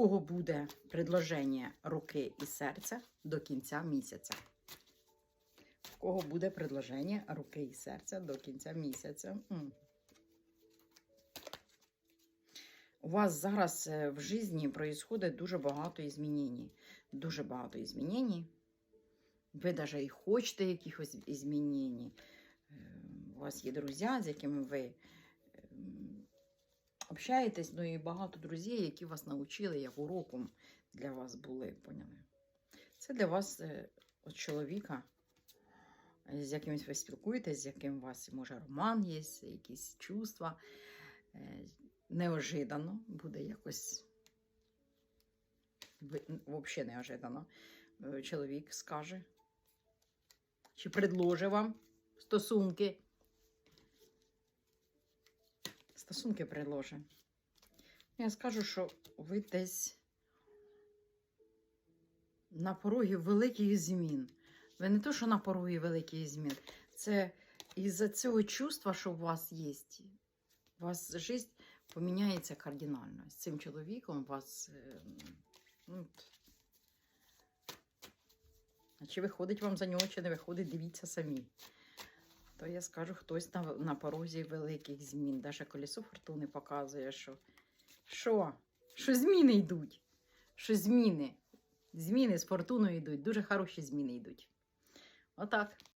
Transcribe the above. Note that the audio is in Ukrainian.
кого буде предложення руки і серця до кінця місяця? В кого буде предложення руки і серця до кінця місяця? У вас зараз е, в житті происходить дуже багато змінень. Дуже багато змінень. Ви навіть і хочете якихось змінень. Е, У вас є друзі, з якими ви общаєтесь, ну і багато друзів, які вас навчили, як уроком для вас були, поняли? Це для вас е, от чоловіка, з якимось ви спілкуєтесь, з яким у вас може роман є, якісь чувства. Е, Неожиданно буде якось. Взагалі неожиданно. Е, Чоловік скаже. Чи предложить вам стосунки? Стосунки предложить. Я скажу, що ви десь на порогі великих змін. Ви не то, що на порогі великих змін. Це із-за цього чувства, що у вас є. У вас життя поміняється кардинально. З цим чоловіком у вас. е, Ну, чи виходить вам за нього, чи не виходить, дивіться самі. То я скажу, хтось на, на порозі великих змін. Даже колесо фортуни показує, що що? Що зміни йдуть. Що зміни. Зміни з фортуною йдуть. Дуже хороші зміни йдуть. Отак.